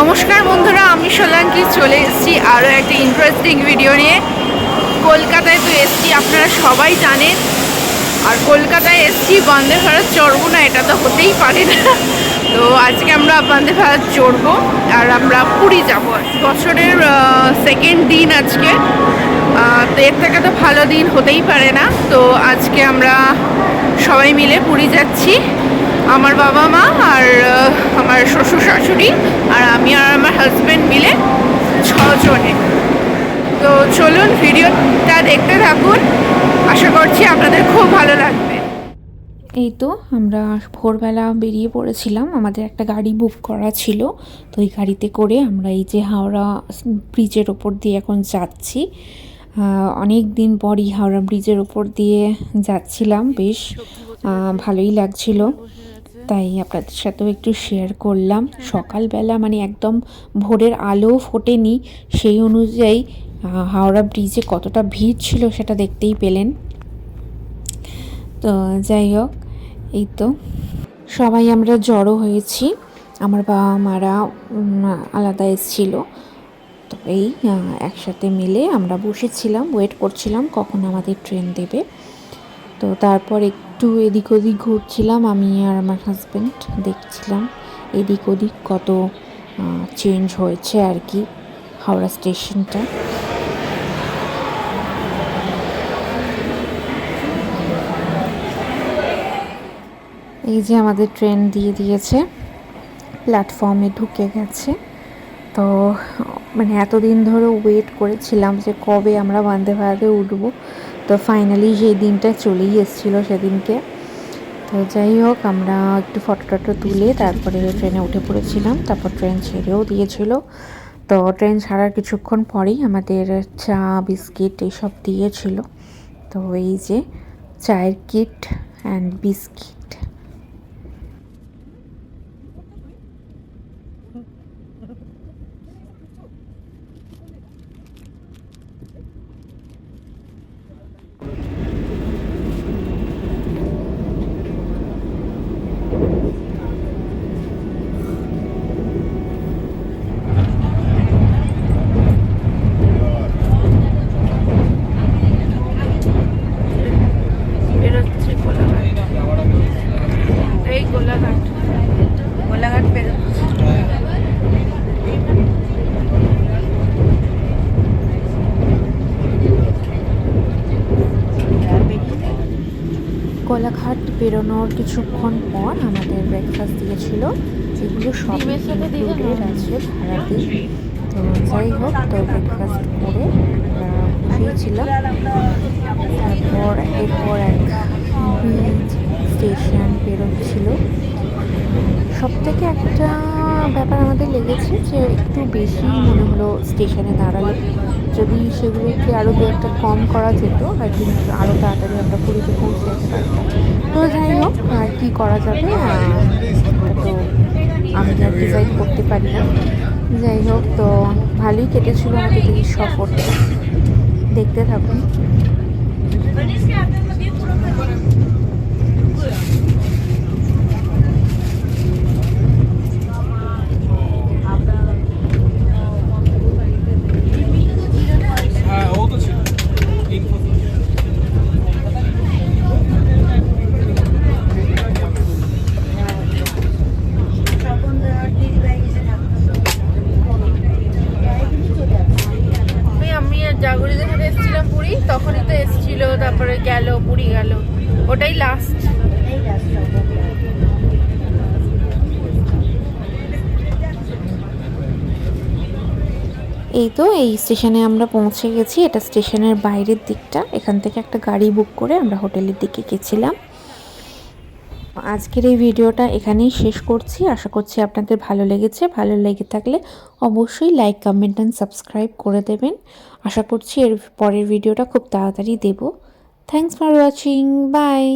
নমস্কার বন্ধুরা, আমি সোলাঙ্কি, চলে এসেছি আরও একটা ইন্টারেস্টিং ভিডিও নিয়ে। কলকাতায় তো এসেছি, আপনারা সবাই জানেন। আর কলকাতায় এসেছি, বন্দে ভারত চড়বো না, এটা তো হতেই পারে না। তো আজকে আমরা বন্দে ভারত চড়বো, আর আমরা পুরী যাব। বছরের সেকেন্ড দিন আজকে। তো এর থেকে তো ভালো দিন হতেই পারে না। তো আজকে আমরা সবাই মিলে পুরী যাচ্ছি। আমার বাবা মা আর আমার শ্বশুর শাশুড়ি আর আমি আর আমার হাজব্যান্ড মিলে ছজনে। তো চলুন ভিডিওটা দেখতে থাকুন। আশা করছি আপনাদের খুব ভালো লাগবে। এই তো আমরা ভোরবেলা বেরিয়ে পড়েছিলাম। আমাদের একটা গাড়ি বুক করা ছিল। তো এই গাড়িতে করে আমরা এই যে হাওড়া ব্রিজের ওপর দিয়ে এখন যাচ্ছি। অনেক দিন পরই হাওড়া ব্রিজের ওপর দিয়ে যাচ্ছিলাম। বেশ ভালোই লাগছিল। তাই আপনাদের সাথেও একটু শেয়ার করলাম। সকালবেলা মানে একদম ভোরের আলো ফোটেনি, সেই অনুযায়ী হাওড়া ব্রিজে কতটা ভিড় ছিল সেটা দেখতেই পেলেন। তো যাই হোক, এই তো। সবাই আমরা জড়ো হয়েছি। আমার বাবা মারা আলাদা এসেছিল। তো এই একসাথে মিলে আমরা বসেছিলাম ওয়েট করছিলাম কখন আমাদের ট্রেন দেবে। তো তারপর একটু এদিক ওদিক ঘুরছিলাম, আমি আর আমার হাজব্যান্ড দেখছিলাম। এদিক ওদিক কত চেঞ্জ হয়েছে আর কি হাওড়া স্টেশনটা। এই যে আমাদের ট্রেন দিয়ে দিয়েছে প্ল্যাটফর্মে ঢুকে গেছে। তো মানে এতদিন ধরে ওয়েট করেছিলাম যে কবে আমরা বন্দে ভারতে উঠবো। তো ফাইনালি সেই দিনটা চলেই এসেছিল সেদিনকে। তো যাই হোক, আমরা একটু ফটো টটো তুলে তারপরে ট্রেনে উঠে পড়েছিলাম। তারপর ট্রেন ছেড়েও দিয়েছিল। তো ট্রেন ছাড়ার কিছুক্ষণ পরেই আমাদের চা, বিস্কিট এইসব দিয়েছিল। তো এই যে চায়ের কিট অ্যান্ড বিস্কিট কোলাঘাট বেরোনোর কিছুক্ষণ পর আমাদের ব্রেকফাস্ট দিয়েছিল। এগুলো সব ইনক্লুডেড আছে ভাড়াতে। তো যাই হোক তো ব্রেকফাস্ট করে বসেছিলাম তারপর এরপর এক ব্রিজ স্টেশন বেরোচ্ছিল। সব থেকে একটা ব্যাপার আমাদের লেগেছে যে একটু বেশি মনে হলো স্টেশনে দাঁড়ালে। যদি সেগুলোকে আরও দু একটা কম করা যেত আর কি আরও তাড়াতাড়ি আমরা পুরীতে পৌঁছে যেতে তো যাই হোক, আর কী করা যাবে? তো আমি আর ডিসাইড করতে পারি না। যাই হোক, তো ভালোই কেটেছিল আমাদের এই সফরটা। দেখতে থাকুন হ্যাঁ ও তো ছিল ইনফো ওই আমি আর জাগরি এসেছিলাম পুরী, তখনই তো এসেছিল, তারপরে গেল, পুরী গেল। ওটাই লাস্ট এই তো, এই স্টেশনে আমরা পৌঁছে গেছি। এটা স্টেশনের বাইরের দিকটা। এখান থেকে একটা গাড়ি বুক করে আমরা হোটেলের দিকে গেছিলাম। আজকের এই ভিডিওটা এখানেই শেষ করছি। আশা করছি আপনাদের ভালো লেগেছে। ভালো লেগে থাকলে অবশ্যই লাইক কমেন্ট অ্যান্ড সাবস্ক্রাইব করে দেবেন। আশা করছি এর পরের ভিডিওটা খুব তাড়াতাড়ি দেব। Thanks for watching bye